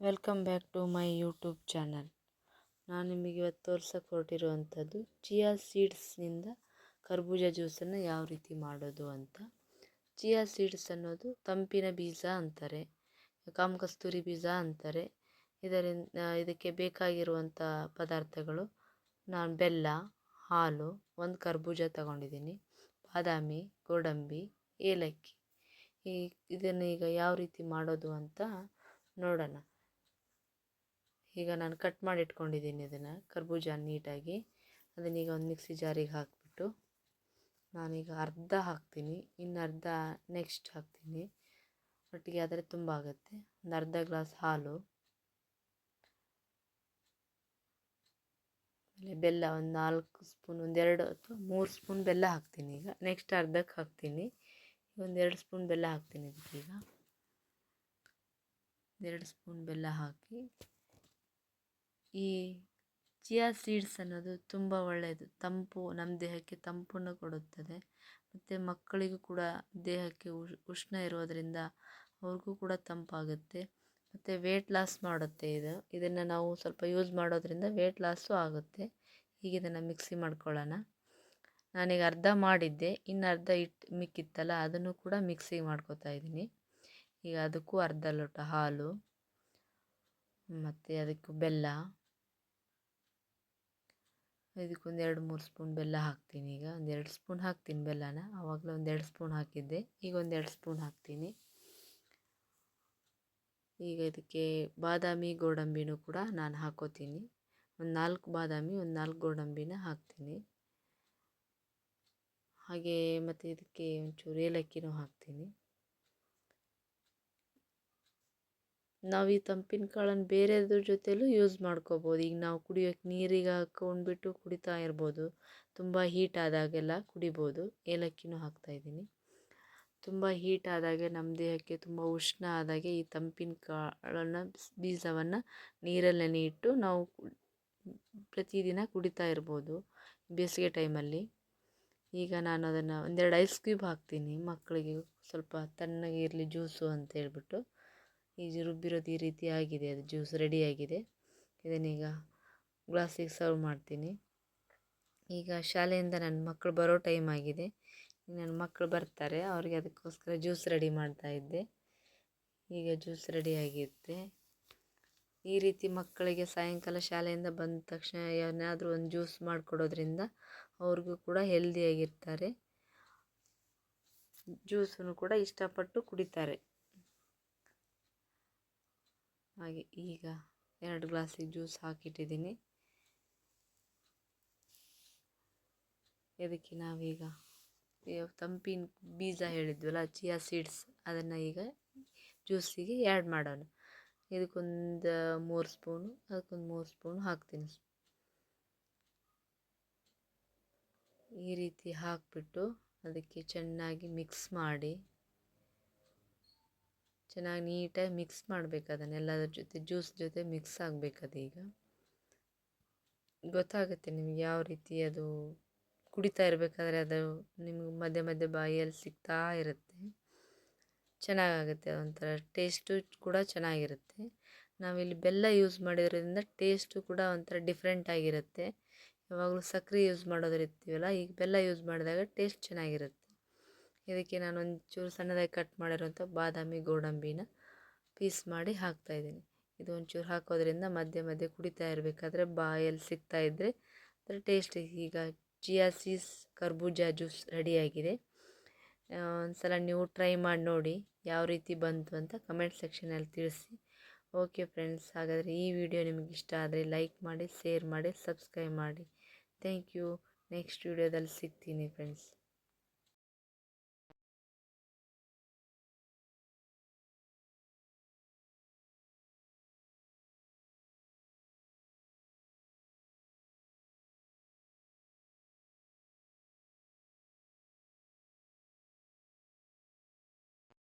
Welcome back to my YouTube channel ನಾನು ನಿಮಗೆ ಇವತ್ತು ತೋರ್ಸಕ್ಕೆ ಹೊರಟಿರುವಂಥದ್ದು ಚಿಯಾ ಸೀಡ್ಸ್ನಿಂದ ಕರ್ಬೂಜ ಜ್ಯೂಸನ್ನು ಯಾವ ರೀತಿ ಮಾಡೋದು ಅಂತ. ಚಿಯಾ ಸೀಡ್ಸ್ ಅನ್ನೋದು ತಂಪಿನ ಬೀಜ ಅಂತಾರೆ ಕಾಮಕಸ್ತೂರಿ ಬೀಜ ಅಂತಾರೆ. ಇದರಿಂದ, ಇದಕ್ಕೆ ಬೇಕಾಗಿರುವಂಥ ಪದಾರ್ಥಗಳು ನಾನು ಬೆಲ್ಲ, ಹಾಲು, ಒಂದು ಕರ್ಬೂಜ ತಗೊಂಡಿದ್ದೀನಿ, ಬಾದಾಮಿ, ಗೋಡಂಬಿ, ಏಲಕ್ಕಿ. ಈ, ಇದನ್ನು ಈಗ ಯಾವ ರೀತಿ ಮಾಡೋದು ಅಂತ ನೋಡೋಣ. ಈಗ ನಾನು ಕಟ್ ಮಾಡಿ ಇಟ್ಕೊಂಡಿದ್ದೀನಿ ಇದನ್ನು ಕರ್ಬೂಜ ನೀಟಾಗಿ. ಅದನ್ನೀಗ ಒಂದು ಮಿಕ್ಸಿ ಜಾರಿಗೆ ಹಾಕಿಬಿಟ್ಟು ನಾನೀಗ ಅರ್ಧ ಹಾಕ್ತೀನಿ. ಇನ್ನು ಅರ್ಧ ನೆಕ್ಸ್ಟ್ ಹಾಕ್ತೀನಿ. ಒಟ್ಟಿಗೆ ಆದರೆ ತುಂಬ ಆಗುತ್ತೆ. ಒಂದು ಅರ್ಧ ಗ್ಲಾಸ್ ಹಾಲು. ಆಮೇಲೆ ಬೆಲ್ಲ ಒಂದು ನಾಲ್ಕು ಸ್ಪೂನ್ ಒಂದೆರಡು ಅಥವಾ ಮೂರು ಸ್ಪೂನ್ ಬೆಲ್ಲ ಹಾಕ್ತೀನಿ ಈಗ. ನೆಕ್ಸ್ಟ್ ಅರ್ಧಕ್ಕೆ ಹಾಕ್ತೀನಿ. ಒಂದೆರಡು ಸ್ಪೂನ್ ಬೆಲ್ಲ ಹಾಕ್ತೀನಿ ಇದಕ್ಕೀಗ ಒಂದೆರಡು ಸ್ಪೂನ್ ಬೆಲ್ಲ ಹಾಕಿ ಈ ಚಿಯಾ ಸೀಡ್ಸ್ ಅನ್ನೋದು ತುಂಬ ಒಳ್ಳೆಯದು ತಂಪು ನಮ್ಮ ದೇಹಕ್ಕೆ ತಂಪನ್ನು ಕೊಡುತ್ತದೆ. ಮತ್ತು ಮಕ್ಕಳಿಗೂ ಕೂಡ ದೇಹಕ್ಕೆ ಉಷ್ಣ ಇರೋದರಿಂದ ಅವ್ರಿಗೂ ಕೂಡ ತಂಪಾಗುತ್ತೆ. ಮತ್ತು ವೇಟ್ ಲಾಸ್ ಮಾಡುತ್ತೆ ಇದು. ಇದನ್ನು ನಾವು ಸ್ವಲ್ಪ ಯೂಸ್ ಮಾಡೋದರಿಂದ ವೇಟ್ ಲಾಸು ಆಗುತ್ತೆ. ಈಗ ಇದನ್ನು ಮಿಕ್ಸಿ ಮಾಡ್ಕೊಳ್ಳೋಣ. ನಾನೀಗ ಅರ್ಧ ಮಾಡಿದ್ದೆ. ಇನ್ನು ಅರ್ಧ ಇಟ್ಟು ಮಿಕ್ಕಿತ್ತಲ್ಲ, ಅದನ್ನು ಕೂಡ ಮಿಕ್ಸಿಗೆ ಮಾಡ್ಕೋತಾ ಇದ್ದೀನಿ. ಈಗ ಅದಕ್ಕೂ ಅರ್ಧ ಲೋಟ ಹಾಲು, ಮತ್ತು ಅದಕ್ಕೂ ಬೆಲ್ಲ. ಇದಕ್ಕೊಂದು ಎರಡು ಮೂರು ಸ್ಪೂನ್ ಬೆಲ್ಲ ಹಾಕ್ತೀನಿ ಈಗ. ಒಂದೆರಡು ಸ್ಪೂನ್ ಹಾಕ್ತೀನಿ ಬೆಲ್ಲನ. ಆವಾಗಲೇ ಒಂದೆರಡು ಸ್ಪೂನ್ ಹಾಕಿದ್ದೆ. ಈಗ ಒಂದೆರಡು ಸ್ಪೂನ್ ಹಾಕ್ತೀನಿ. ಈಗ ಇದಕ್ಕೆ ಬಾದಾಮಿ, ಗೋಡಂಬಿನೂ ಕೂಡ ನಾನು ಹಾಕೋತೀನಿ. ಒಂದು ನಾಲ್ಕು ಬಾದಾಮಿ, ಒಂದು ನಾಲ್ಕು ಗೋಡಂಬಿನ ಹಾಕ್ತೀನಿ. ಹಾಗೆ ಮತ್ತು ಇದಕ್ಕೆ ಒಂಚೂರು ಏಲಕ್ಕಿನೂ ಹಾಕ್ತೀನಿ. ನಾವು ಈ ತಂಪಿನ ಕಾಳನ್ನು ಬೇರೆದ್ರ ಜೊತೆಲೂ ಯೂಸ್ ಮಾಡ್ಕೊಬೋದು. ಈಗ ನಾವು ಕುಡಿಯೋಕ್ಕೆ ನೀರಿಗೆ ಹಾಕೊಂಡ್ಬಿಟ್ಟು ಕುಡಿತಾ ಇರ್ಬೋದು. ತುಂಬ ಹೀಟ್ ಆದಾಗೆಲ್ಲ ಕುಡಿಬೋದು. ಏಲಕ್ಕಿನೂ ಹಾಕ್ತಾಯಿದ್ದೀನಿ ತುಂಬ ಹೀಟ್ ಆದಾಗೆ ನಮ್ಮ ದೇಹಕ್ಕೆ ತುಂಬ ಉಷ್ಣ ಆದಾಗೆ ಈ ತಂಪಿನ ಕಾಳನ್ನು ಬೀಜವನ್ನು ನೀರಲ್ಲಿ ನೆನೆ ಇಟ್ಟು ನಾವು ಪ್ರತಿದಿನ ಕುಡಿತಾ ಇರ್ಬೋದು ಬೇಸಿಗೆ ಟೈಮಲ್ಲಿ ಈಗ ನಾನು ಅದನ್ನು ಒಂದೆರಡು ಐಸ್ ಕ್ಯೂಬ್ ಹಾಕ್ತೀನಿ. ಮಕ್ಕಳಿಗೆ ಸ್ವಲ್ಪ ತಣ್ಣಗೆ ಇರಲಿ ಜ್ಯೂಸು ಅಂತ ಹೇಳ್ಬಿಟ್ಟು. ಈಗ ರುಬ್ಬಿರೋದು ಈ ರೀತಿ ಆಗಿದೆ, ಅದು ಜ್ಯೂಸ್ ರೆಡಿಯಾಗಿದೆ ಇದನ್ನೀಗ ಗ್ಲಾಸಿಗೆ ಸರ್ವ್ ಮಾಡ್ತೀನಿ. ಈಗ ಶಾಲೆಯಿಂದ ನನ್ನ ಮಕ್ಕಳು ಬರೋ ಟೈಮ್ ಆಗಿದೆ. ನನ್ನ ಮಕ್ಕಳು ಬರ್ತಾರೆ, ಅವರಿಗೆ ಅದಕ್ಕೋಸ್ಕರ ಜ್ಯೂಸ್ ರೆಡಿ ಮಾಡ್ತಾ ಇದ್ದೆ. ಈಗ ಜ್ಯೂಸ್ ರೆಡಿ ಆಗಿರುತ್ತೆ ಈ ರೀತಿ ಮಕ್ಕಳಿಗೆ ಸಾಯಂಕಾಲ ಶಾಲೆಯಿಂದ ಬಂದ ತಕ್ಷಣ ಏನಾದರೂ ಒಂದು ಜ್ಯೂಸ್ ಮಾಡಿಕೊಡೋದ್ರಿಂದ ಅವ್ರಿಗೂ ಕೂಡ ಹೆಲ್ದಿಯಾಗಿರ್ತಾರೆ ಜ್ಯೂಸನ್ನು ಕೂಡ ಇಷ್ಟಪಟ್ಟು ಕುಡಿತಾರೆ. ಹಾಗೆ ಈಗ ಎರಡು ಗ್ಲಾಸಿಗೆ ಜ್ಯೂಸ್ ಹಾಕಿಟ್ಟಿದ್ದೀನಿ. ಇದಕ್ಕೆ ನಾವೀಗ ತಂಪಿನ ಬೀಜ ಹೇಳಿದ್ವಲ್ಲ, ಚಿಯಾ ಸೀಡ್ಸ್, ಅದನ್ನು ಈಗ ಜ್ಯೂಸಿಗೆ ಆ್ಯಡ್ ಮಾಡೋಣ. ಇದಕ್ಕೊಂದು ಮೂರು ಸ್ಪೂನು, ಅದಕ್ಕೊಂದು ಮೂರು ಸ್ಪೂನು ಹಾಕ್ತೀನಿ. ಈ ರೀತಿ ಹಾಕಿಬಿಟ್ಟು ಅದಕ್ಕೆ ಚೆನ್ನಾಗಿ ಮಿಕ್ಸ್ ಮಾಡಿ ಚೆನ್ನಾಗಿ ನೀಟಾಗಿ ಮಿಕ್ಸ್ ಮಾಡಬೇಕು ಅದನ್ನು ಎಲ್ಲದರ ಜೊತೆ ಜ್ಯೂಸ್ ಜೊತೆ ಮಿಕ್ಸ್ ಆಗಬೇಕು ಅದೀಗ ಗೊತ್ತಾಗುತ್ತೆ ನಿಮಗೆ ಯಾವ ರೀತಿ ಅದು ಕುಡಿತಾ ಇರಬೇಕಾದ್ರೆ ಅದು ನಿಮಗೆ ಮಧ್ಯೆ ಮಧ್ಯೆ ಬಾಯಲ್ಲಿ ಸಿಗ್ತಾ ಇರುತ್ತೆ. ಚೆನ್ನಾಗಾಗುತ್ತೆ ಒಂಥರ ಟೇಸ್ಟು ಕೂಡ ಚೆನ್ನಾಗಿರುತ್ತೆ. ನಾವಿಲ್ಲಿ ಬೆಲ್ಲ ಯೂಸ್ ಮಾಡಿರೋದ್ರಿಂದ ಟೇಸ್ಟು ಕೂಡ ಒಂಥರ ಡಿಫ್ರೆಂಟ್ ಆಗಿರುತ್ತೆ. ಯಾವಾಗಲೂ ಸಕ್ಕರೆ ಯೂಸ್ ಮಾಡೋದಿರ್ತೀವಲ್ಲ ಈಗ ಬೆಲ್ಲ ಯೂಸ್ ಮಾಡಿದಾಗ ಟೇಸ್ಟ್ ಚೆನ್ನಾಗಿರುತ್ತೆ. ಇದಕ್ಕೆ ನಾನು ಒಂಚೂರು ಸಣ್ಣದಾಗಿ ಕಟ್ ಮಾಡಿರೋಂಥ ಬಾದಾಮಿ, ಗೋಡಂಬಿನ ಪೀಸ್ ಮಾಡಿ ಹಾಕ್ತಾಯಿದ್ದೀನಿ ಇದು ಒಂಚೂರು ಹಾಕೋದ್ರಿಂದ ಮಧ್ಯೆ ಮಧ್ಯೆ ಕುಡಿತಾ ಇರಬೇಕಾದ್ರೆ ಬಾಯಲ್ಲಿ ಸಿಗ್ತಾ ಇದ್ದರೆ ಅದರ ಟೇಸ್ಟ್ ಈಗ ಚಿಯಾ ಸೀಸ್, ಕರ್ಬೂಜ ಜ್ಯೂಸ್ ರೆಡಿಯಾಗಿದೆ ಒಂದು ಸಲ ನೀವು ಟ್ರೈ ಮಾಡಿ ನೋಡಿ ಯಾವ ರೀತಿ ಬಂತು ಅಂತ ಕಮೆಂಟ್ ಸೆಕ್ಷನಲ್ಲಿ ತಿಳಿಸಿ. ಓಕೆ ಫ್ರೆಂಡ್ಸ್ ಹಾಗಾದರೆ ಈ ವಿಡಿಯೋ ನಿಮಗೆ ಇಷ್ಟ ಆದರೆ ಲೈಕ್ ಮಾಡಿ ಶೇರ್ ಮಾಡಿ ಸಬ್ಸ್ಕ್ರೈಬ್ ಮಾಡಿ. ಥ್ಯಾಂಕ್ ಯು ನೆಕ್ಸ್ಟ್ ವಿಡಿಯೋದಲ್ಲಿ ಸಿಗ್ತೀನಿ ಫ್ರೆಂಡ್ಸ್